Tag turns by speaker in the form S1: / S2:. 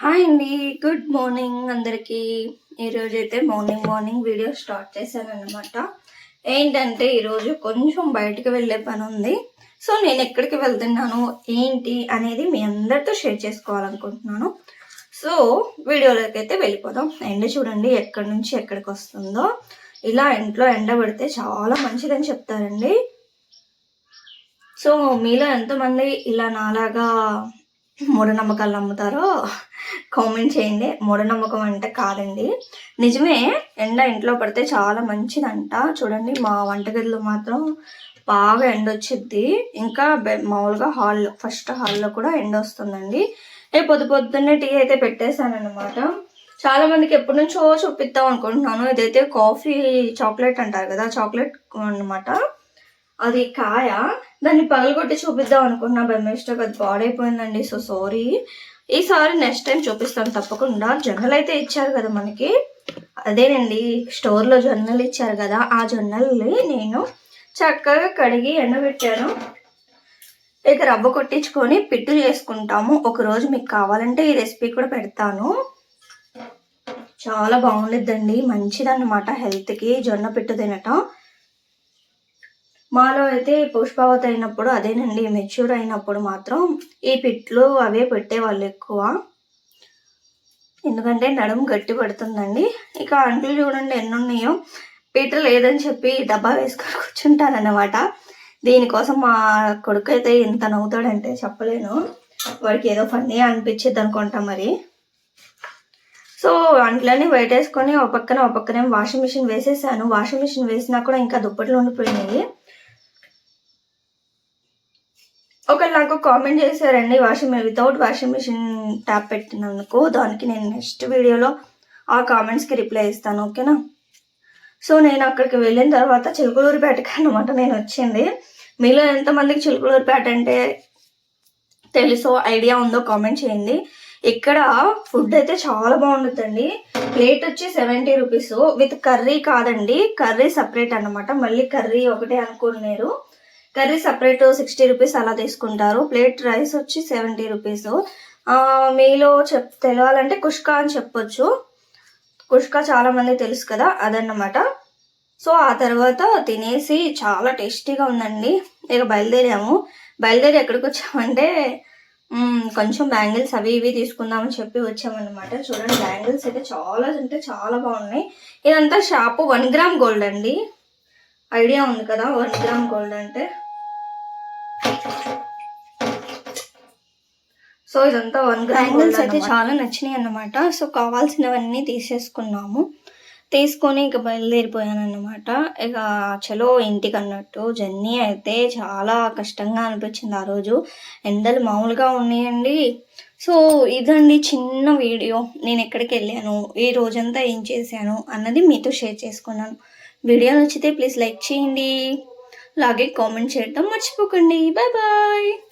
S1: Hi అండి. Good morning అందరికీ. ఈరోజు అయితే మార్నింగ్ మార్నింగ్ వీడియో స్టార్ట్ చేశాను అనమాట ఏంటంటే ఈరోజు కొంచెం బయటకు వెళ్ళే పని ఉంది. సో నేను ఎక్కడికి వెళ్తున్నాను ఏంటి అనేది మీ అందరితో షేర్ చేసుకోవాలనుకుంటున్నాను. సో వీడియోలోకి అయితే వెళ్ళిపోదాం. ఎండ చూడండి ఎక్కడి నుంచి ఎక్కడికి వస్తుందో. ఇలా ఇంట్లో ఎండ పెడితే చాలా మంచిదని చెప్తారండి. సో మీలో ఎంతమంది ఇలా నాలాగా మూఢనమ్మకాలు నమ్ముతారో? కామెంట్ చేయండి. మూఢనమ్మకం అంటే కాదండి. నిజమే ఎండ ఇంట్లో పడితే చాలా మంచిదంట. చూడండి మా వంటగదిలో మాత్రం బాగా ఎండ వచ్చిద్ది ఇంకా బె- మామూలుగా హాల్ ఫస్ట్ హాల్లో కూడా ఎండ వస్తుందండి ఏ పొద్దు పొద్దున్నే టీ అయితే పెట్టేశానమాట చాలా మందికి ఎప్పటి నుంచో చూపిద్దాం అనుకుంటున్నాను. ఇదైతే కాఫీ చాక్లెట్ అంటారు కదా చాక్లెట్ అన్నమాట. అది కాయ? దాన్ని పగలగొట్టి చూపిద్దాం అనుకున్నా. బై మిస్టేక్ అది పాడైపోయిందండి. సో సారీ ఈసారి నెక్స్ట్ టైం చూపిస్తాను తప్పకుండా. జొన్నలు అయితే ఇచ్చారు కదా మనకి. అదేనండి స్టోర్లో జొన్నలు ఇచ్చారు కదా. ఆ జొన్నల్ని నేను చక్కగా కడిగి ఎండబెట్టాను. ఇక రవ్వ కొట్టించుకొని పిట్టు చేసుకుంటాము. ఒక రోజు మీకు కావాలంటే ఈ రెసిపీ కూడా పెడతాను. చాలా బాగుండిద్దండి. మంచిదన్నమాట హెల్త్కి. జొన్న పిట్టు తినటం. మాలో అయితే పుష్పావతి అయినప్పుడు అదేనండి మెచ్యూర్ అయినప్పుడు మాత్రం ఈ పిట్లు అవే పెట్టేవాళ్ళు ఎక్కువ. ఎందుకంటే నడుము గట్టి పడుతుందండి. ఇక అంట్లు చూడండి ఎన్ని ఉన్నాయో పీట లేదని చెప్పి డబ్బా వేసుకొని కూర్చుంటానన్నమాట దీనికోసం మా కొడుకు అయితే ఇంత నవ్వుతాడంటే చెప్పలేను. వాడికి ఏదో ఫన్నీ అనిపించేది అనుకుంటా మరి. సో అంట్లన్నీ వేటేసుకొని ఒక పక్కన ఒక పక్కనే వాషింగ్ మిషన్ వేసేసాను. వాషింగ్ మిషన్ వేసినా కూడా ఇంకా దుప్పట్లు ఉండిపోయినాయి. ఒకరు నాకు కామెంట్ చేశారండి washing without washing machine tap పెట్టినందుకు దానికి నేను నెక్స్ట్ వీడియోలో ఆ కామెంట్స్కి రిప్లై ఇస్తాను ఓకేనా సో నేను అక్కడికి వెళ్ళిన తర్వాత చిలుకలూరిపేటకి అనమాట నేను వచ్చింది. మీలో ఎంతమందికి చిలుకలూరిపేట అంటే తెలుసో ఐడియా ఉందో కామెంట్ చేయండి. ఇక్కడ ఫుడ్ అయితే చాలా బాగుంటుందండి. ప్లేట్ వచ్చి సెవెంటీ రూపీస్ విత్ కర్రీ కాదండి కర్రీ సపరేట్ అన్నమాట. మళ్ళీ కర్రీ ఒకటే అనుకున్నారు. కర్రీ సపరేట్ సిక్స్టీ రూపీస్ అలా తీసుకుంటారు. ప్లేట్ రైస్ వచ్చి సెవెంటీ రూపీస్. మీలో చెప్ తెలవాలంటే కుష్కా అని చెప్పొచ్చు. కుష్కా చాలా మంది తెలుసు కదా అదన్నమాట. సో ఆ తర్వాత తినేసి చాలా టేస్టీగా ఉందండి. ఇక బయలుదేరాము. బయలుదేరి ఎక్కడికి వచ్చామంటే కొంచెం బ్యాంగిల్స్ అవి ఇవి తీసుకుందామని చెప్పి వచ్చామన్నమాట. చూడండి బ్యాంగిల్స్ అయితే చాలా అంటే చాలా బాగున్నాయి. ఇదంతా షాపు వన్ గ్రామ్ గోల్డ్ అండి. ఐడియా ఉంది కదా వన్ గ్రామ్ గోల్డ్ అంటే. సో ఇదంతా వన్ బ్యాంగిల్స్ అయితే చాలా నచ్చినాయి అన్నమాట. సో కావాల్సినవన్నీ తీసేసుకున్నాము. తీసుకొని ఇక బయలుదేరిపోయాను అన్నమాట ఇక చలో ఇంటికి అన్నట్టు జర్నీ అయితే చాలా కష్టంగా అనిపించింది ఆ రోజు. ఎండలు మామూలుగా ఉన్నాయండి. సో ఇదండి చిన్న వీడియో. నేను ఎక్కడికి వెళ్ళాను? ఈ రోజంతా ఏం చేశాను? అన్నది మీతో షేర్ చేసుకున్నాను. వీడియో నచ్చితే ప్లీజ్ లైక్ చేయండి. అలాగే కామెంట్ చేయడం మర్చిపోకండి. Bye bye.